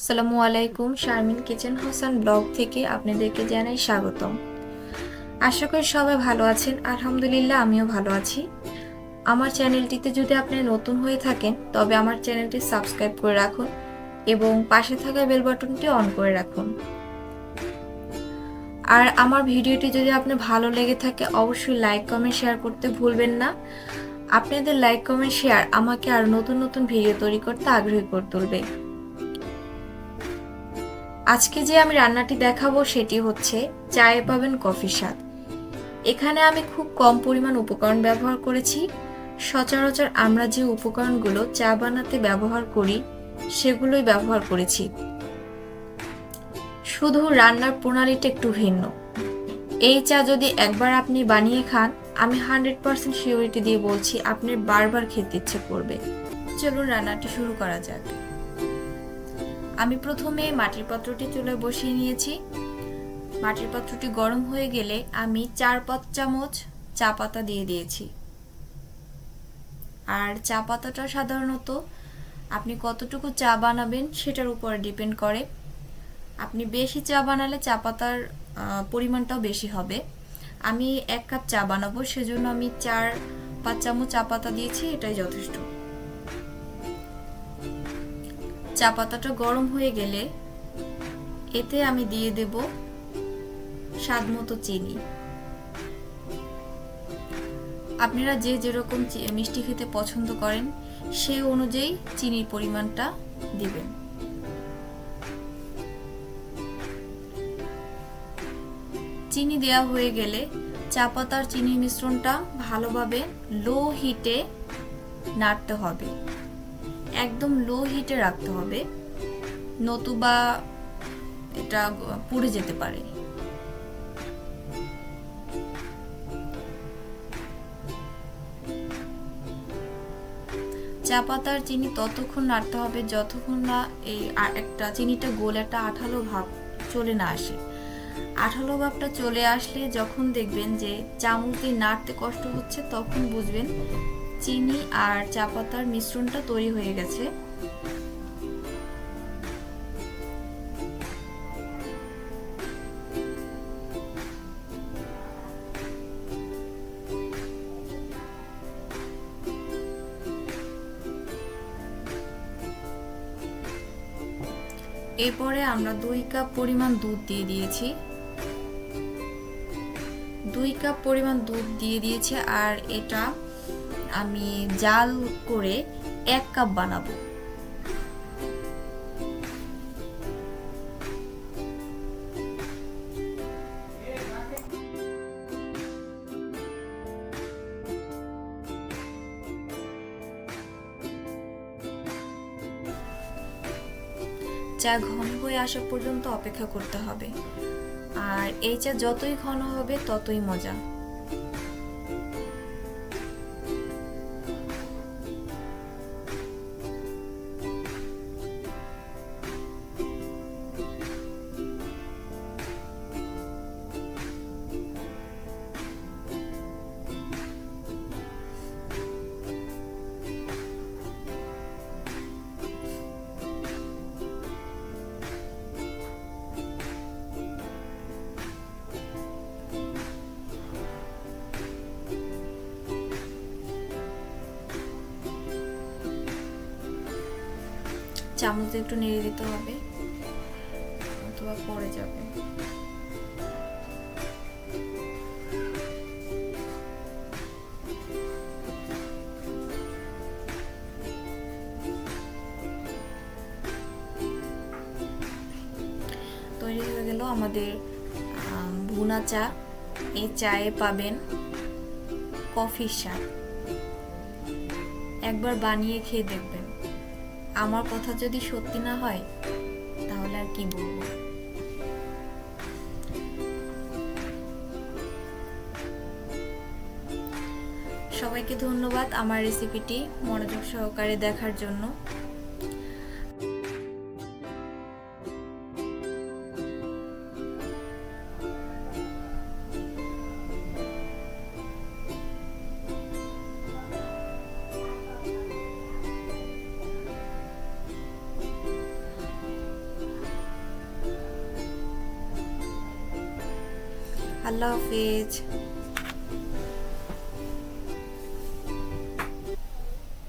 আসসালামু আলাইকুম, Sharmin kitchen Hasan blog থেকে আপনাদেরকে জানাই স্বাগতম। আশা করি সবাই ভালো আছেন। আলহামদুলিল্লাহ, আমিও ভালো আছি। আমার চ্যানেলটিতে যদি আপনি নতুন হয়ে থাকেন, তবে আমার চ্যানেলটি সাবস্ক্রাইব করে রাখুন এবং পাশে থাকা বেল বাটনটি অন করে রাখুন। আর আমার ভিডিওটি যদি আপনার ভালো লেগে থাকে, অবশ্যই লাইক, কমেন্ট, শেয়ার করতে ভুলবেন না। আপনাদের লাইক, কমেন্ট, শেয়ার আমাকে আর নতুন নতুন ভিডিও তৈরি করতে আগ্রহী করে তুলবে। আজকে যে আমি রান্নাটি দেখাবো সেটি হচ্ছে চায়ে পাবেন কফি স্বাদ। এখানে আমি খুব কম পরিমাণ উপকরণ ব্যবহার করেছি। সচরাচর আমরা যে উপকরণগুলো চা বানাতে ব্যবহার করি, সেগুলোই ব্যবহার করেছি। শুধু রান্নার প্রণালীটা একটু ভিন্ন। এই চা যদি একবার আপনি বানিয়ে খান, আমি হান্ড্রেড পার্সেন্ট সিওরিটি দিয়ে বলছি, আপনার বারবার খেতে ইচ্ছে করবে। চলুন রান্নাটি শুরু করা যাক। আমি প্রথমে মাটির পাত্রটি চুলে বসিয়ে নিয়েছি। মাটির পাত্রটি গরম হয়ে গেলে আমি চার পাঁচ চামচ চা পাতা দিয়ে দিয়েছি। আর চা পাতাটা সাধারণত আপনি কতটুকু চা বানাবেন সেটার উপর ডিপেন্ড করে। আপনি বেশি চা বানালে চা পাতার পরিমাণটাও বেশি হবে। আমি এক কাপ চা বানাবো, সেজন্য আমি চার পাঁচ চামচ চা পাতা দিয়েছি, এটাই যথেষ্ট। চা পাতাটা গরম হয়ে গেলে এতে আমি দিয়ে দেব স্বাদ মতো চিনি। আপনারা যে যেরকম মিষ্টি খেতে পছন্দ করেন, সে অনুযায়ী চিনির পরিমাণটা দিবেন। চিনি দেওয়া হয়ে গেলে চা পাতার চিনি মিশ্রণটা ভালোভাবে লো হিটে নাড়তে হবে। একদম লো হিটে রাখতে হবে। নতুবা এটা পুড়ে যেতে পারে। চা পাতার চিনি ততক্ষণ নাড়তে হবে যতক্ষণ না এই একটা চিনিটা গোল একটা আঠালো ভাব চলে না আসে। আঠালো ভাবটা চলে আসলে যখন দেখবেন যে চামচ দিয়ে নাড়তে কষ্ট হচ্ছে, তখন বুঝবেন চিনি আর চা পাতার মিশ্রণটা তৈরি হয়ে গেছে। এরপরে আমরা দুই কাপ পরিমাণ দুধ দিয়ে দিয়েছি। দুই কাপ পরিমাণ দুধ দিয়ে দিয়েছি আর এটা আমি জাল করে এক কাপ বানাবো। চা ঘন হয়ে আসা পর্যন্ত অপেক্ষা করতে হবে। আর এই চা যতই ঘন হবে, ততই মজা। চামচ দিয়ে একটু নেড়ে দিতে হবে অথবা পড়ে যাবে। তৈরি হয়ে গেল আমাদের আম, ভুনা চা। এই চায়ে পাবেন কফির চা একবার বানিয়ে খেয়ে দেখবেন। আমার কথা যদি সত্যি না হয়, তাহলে আর কি বলব? সবাইকে ধন্যবাদ আমার রেসিপিটি মনোযোগ সহকারে দেখার জন্য। আল্লাহ হাফেজ